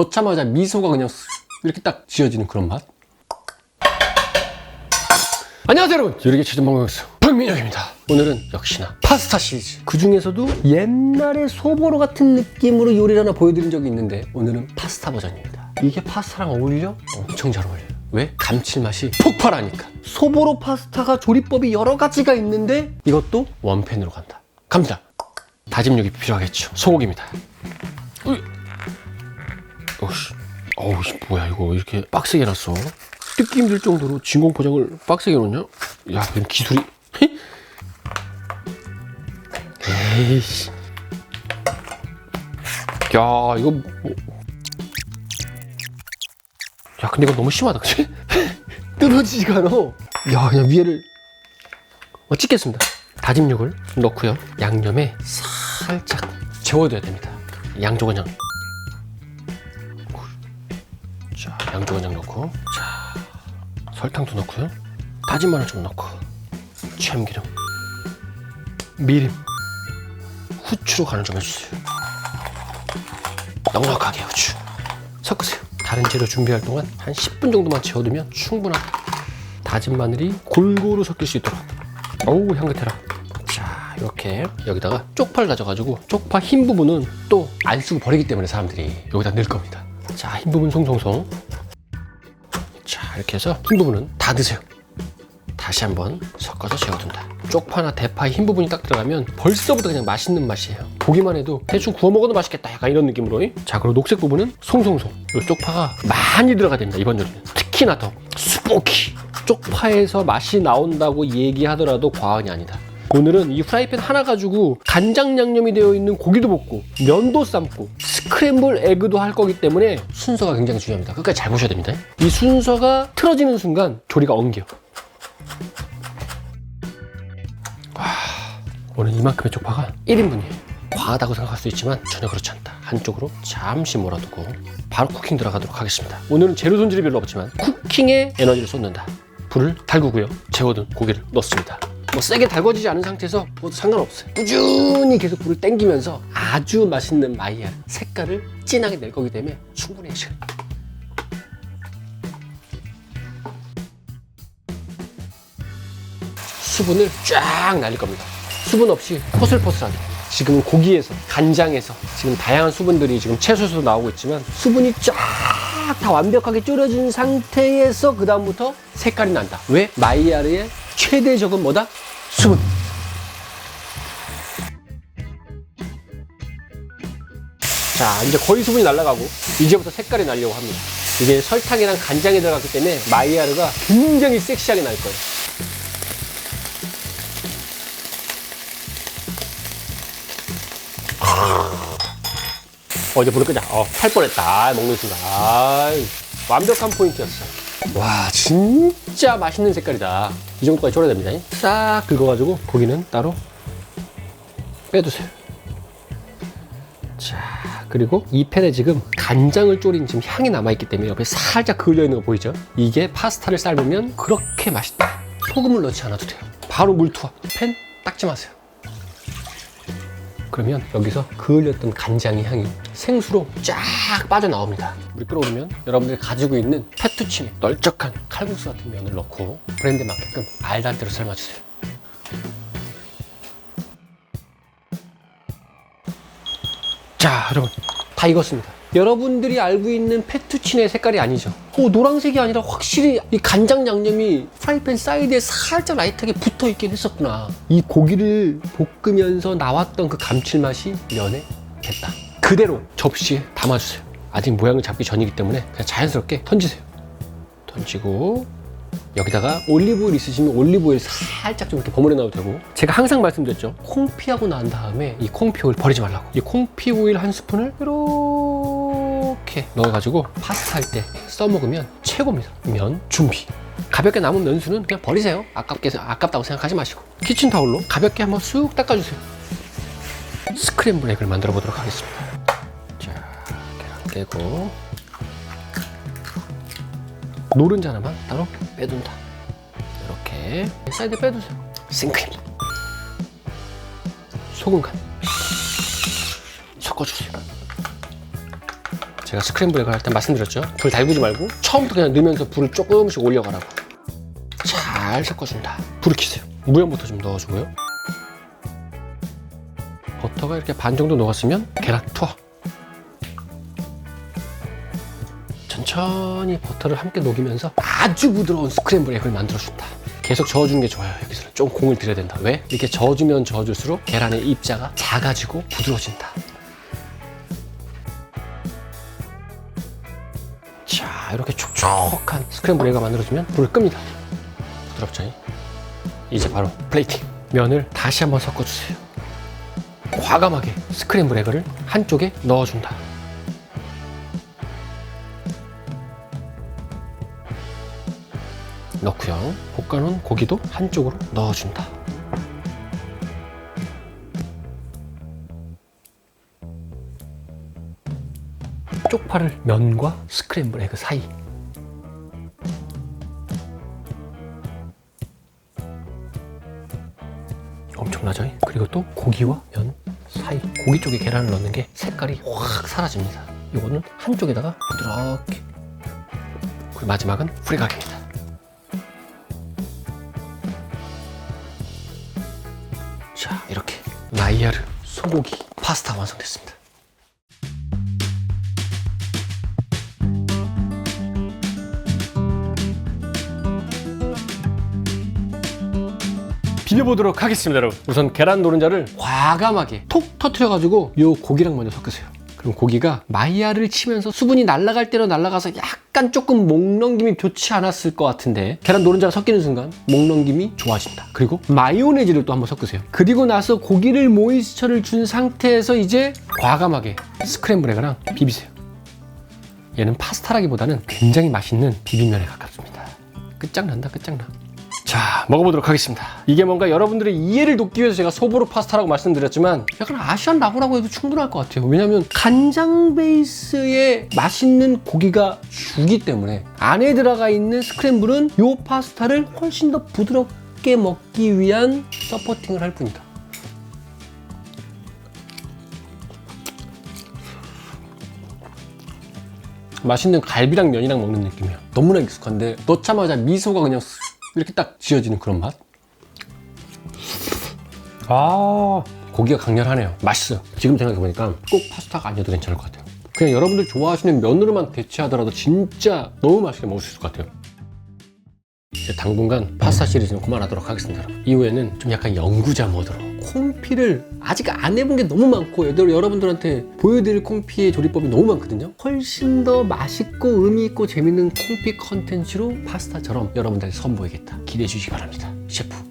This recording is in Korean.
넣자마자 미소가 그냥 쓱 이렇게 딱 지어지는 그런 맛. 안녕하세요 여러분. 요리계 최전방송에서 박민혁입니다. 오늘은 역시나 파스타 시리즈. 그 중에서도 옛날에 소보로 같은 느낌으로 요리를 하나 보여드린 적이 있는데 오늘은 파스타 버전입니다. 이게 파스타랑 어울려? 엄청 잘 어울려요. 왜? 감칠맛이 폭발하니까. 소보로 파스타가 조리법이 여러 가지가 있는데 이것도 원팬으로 간다. 갑니다. 다짐 육이 필요하겠죠. 소고기입니다 어우 씨 뭐야 이거 이렇게 빡세게 해놨어? 뜯기 힘들 정도로 진공 포장을 빡세게 해놓냐? 야 그럼 기술이 에이씨. 야 이거 뭐... 야 근데 이거 너무 심하다 그치? 뜯어지지가 않아. 야 그냥 위에를 어, 찍겠습니다. 다짐 육을 넣고요. 양념에 살짝 재워둬야 됩니다. 양조간장 양조간장 넣고, 자, 설탕도 넣고요. 다진 마늘 좀 넣고, 참기름, 미림, 후추로 간을 좀 해주세요. 넉넉하게 후추. 섞으세요. 다른 재료 준비할 동안 한 10분 정도만 재워두면 충분하다. 다진 마늘이 골고루 섞일 수 있도록. 어우, 향긋해라. 자, 이렇게 여기다가 쪽파를 다져가지고 쪽파 흰 부분은 또 안 쓰고 버리기 때문에 사람들이 여기다 넣을 겁니다. 자, 흰 부분 송송송. 자, 이렇게 해서 흰 부분은 다 드세요. 다시 한번 섞어서 재워둔다. 쪽파나 대파의 흰 부분이 딱 들어가면 벌써부터 그냥 맛있는 맛이에요. 보기만 해도 대충 구워 먹어도 맛있겠다. 약간 이런 느낌으로. 자, 그리고 녹색 부분은 송송송. 이 쪽파가 많이 들어가야 됩니다. 이번 요리는. 특히나 더 스포키. 쪽파에서 맛이 나온다고 얘기하더라도 과언이 아니다. 오늘은 이 프라이팬 하나 가지고 간장 양념이 되어 있는 고기도 볶고 면도 삶고 스크램블 에그도 할 거기 때문에 순서가 굉장히 중요합니다. 끝까지 잘 보셔야 됩니다. 이 순서가 틀어지는 순간 조리가 엉겨. 와, 오늘 이만큼의 쪽파가 1인분이에요. 과하다고 생각할 수 있지만 전혀 그렇지 않다. 한쪽으로 잠시 몰아두고 바로 쿠킹 들어가도록 하겠습니다. 오늘은 재료 손질이 별로 없지만 쿠킹에 에너지를 쏟는다. 불을 달구고요. 재워둔 고기를 넣습니다. 뭐 세게 달궈지지 않은 상태에서 뭐 상관없어요. 꾸준히 계속 불을 땡기면서 아주 맛있는 마이야르 색깔을 진하게 낼 거기 때문에 충분히 시간. 수분을 쫙 날릴 겁니다. 수분 없이 포슬포슬하게. 지금 고기에서, 간장에서 지금 다양한 수분들이 지금 채소에서도 나오고 있지만 수분이 쫙다 완벽하게 졸여진 상태에서 그 다음부터 색깔이 난다. 왜? 마이야르의 최대 적은 뭐다? 수분. 자, 이제 거의 수분이 날아가고 이제부터 색깔이 나려고 합니다. 이게 설탕이랑 간장이 들어갔기 때문에 마이야르가 굉장히 섹시하게 날 거예요. 어, 이제 불을 끄자. 어, 팔 뻔했다. 아, 먹는 순간. 아, 완벽한 포인트였어. 와, 진짜 맛있는 색깔이다. 이 정도까지 졸여야 됩니다. 싹 긁어가지고 고기는 따로 빼두세요. 자, 그리고 이 팬에 지금 간장을 졸인 지금 향이 남아있기 때문에 옆에 살짝 그을려 있는 거 보이죠? 이게 파스타를 삶으면 그렇게 맛있다. 소금을 넣지 않아도 돼요. 바로 물 투하. 팬 닦지 마세요. 그러면 여기서 그을렸던 간장의 향이 생수로 쫙 빠져나옵니다. 물이 끓어오르면 여러분들이 가지고 있는 페투치네 널쩍한 칼국수 같은 면을 넣고 브랜드 맞게끔 알단테로 삶아주세요. 자, 여러분 다 익었습니다. 여러분들이 알고 있는 페투치네 색깔이 아니죠. 오, 노란색이 아니라 확실히 이 간장 양념이 프라이팬 사이드에 살짝 라이트하게 붙어 있긴 했었구나. 이 고기를 볶으면서 나왔던 그 감칠맛이 면에 됐다. 그대로 접시에 담아주세요. 아직 모양을 잡기 전이기 때문에 그냥 자연스럽게 던지세요. 던지고 여기다가 올리브오일 있으시면 올리브오일 살짝 좀 이렇게 버무려 놔도 되고. 제가 항상 말씀드렸죠. 콩피하고 난 다음에 이 콩피 오일 버리지 말라고. 이 콩피 오일 한 스푼을 이렇게 넣어가지고 파스타 할 때 써먹으면 최고입니다. 면 준비. 가볍게 남은 면수는 그냥 버리세요. 아깝게 아깝다고 생각하지 마시고. 키친타올로 가볍게 한번 쑥 닦아주세요. 스크램블 에그를 만들어 보도록 하겠습니다. 자 깨고 노른자 하나만 따로 빼둔다. 이렇게 사이드 빼두세요. 생크림, 소금 간 섞어주세요. 제가 스크램블 에그 할때 말씀드렸죠. 불 달구지 말고 처음부터 그냥 넣으면서 불을 조금씩 올려가라고. 잘 섞어준다. 불을 켜세요. 무염부터 좀 넣어주고요. 버터가 이렇게 반 정도 녹았으면 계란 투하. 천천히 버터를 함께 녹이면서 아주 부드러운 스크램블 에그를 만들어준다. 계속 저어주는 게 좋아요. 여기서는 좀 공을 들여야 된다. 왜? 이렇게 저어주면 저어줄수록 계란의 입자가 작아지고 부드러워진다. 자, 이렇게 촉촉한 스크램블 에그가 만들어지면 불을 끕니다. 부드럽죠? 이제 바로 플레이팅. 면을 다시 한번 섞어주세요. 과감하게 스크램블 에그를 한쪽에 넣어준다. 넣고요. 볶아놓은 고기도 한쪽으로 넣어준다. 쪽파를 면과 스크램블 에그 사이 엄청나죠? 그리고 또 고기와 면 사이 고기 쪽에 계란을 넣는 게 색깔이 확 사라집니다. 이거는 한쪽에다가 부드럽게 그리고 마지막은 프리각입니다. 나이아르 소고기 파스타 완성됐습니다. 비벼보도록 하겠습니다, 여러분. 우선 계란 노른자를 과감하게 톡 터트려가지고 이 고기랑 먼저 섞으세요. 그럼 고기가 마이야를 치면서 수분이 날아갈 대로 날아가서 약간 조금 목 넘김이 좋지 않았을 것 같은데 계란 노른자가 섞이는 순간 목 넘김이 좋아집니다. 그리고 마요네즈를 또 한번 섞으세요. 그리고 나서 고기를 모이스처를 준 상태에서 이제 과감하게 스크램블 에그랑 비비세요. 얘는 파스타라기보다는 굉장히 맛있는 비빔면에 가깝습니다. 끝장난다, 끝장나. 자, 먹어보도록 하겠습니다. 이게 뭔가 여러분들의 이해를 돕기 위해서 제가 소보로 파스타라고 말씀드렸지만 약간 아시안 라구라고 해도 충분할 것 같아요. 왜냐면 간장 베이스의 맛있는 고기가 주기 때문에 안에 들어가 있는 스크램블은 이 파스타를 훨씬 더 부드럽게 먹기 위한 서포팅을 할 뿐이다. 맛있는 갈비랑 면이랑 먹는 느낌이야. 너무나 익숙한데 넣자마자 미소가 그냥 쓱 이렇게 딱 지어지는 그런 맛. 아 고기가 강렬하네요. 맛있어요. 지금 생각해보니까 꼭 파스타가 아니어도 괜찮을 것 같아요. 그냥 여러분들 좋아하시는 면으로만 대체하더라도 진짜 너무 맛있게 먹을 수 있을 것 같아요. 이제 당분간 파스타 시리즈는 그만하도록 하겠습니다. 이후에는 좀 약간 연구자 모드로 콩피를 아직 안 해본 게 너무 많고 여러- 여러분들한테 보여드릴 콩피의 조리법이 너무 많거든요. 훨씬 더 맛있고 의미 있고 재밌는 콩피 컨텐츠로 파스타처럼 여러분들한테 선보이겠다. 기대해 주시기 바랍니다. 셰프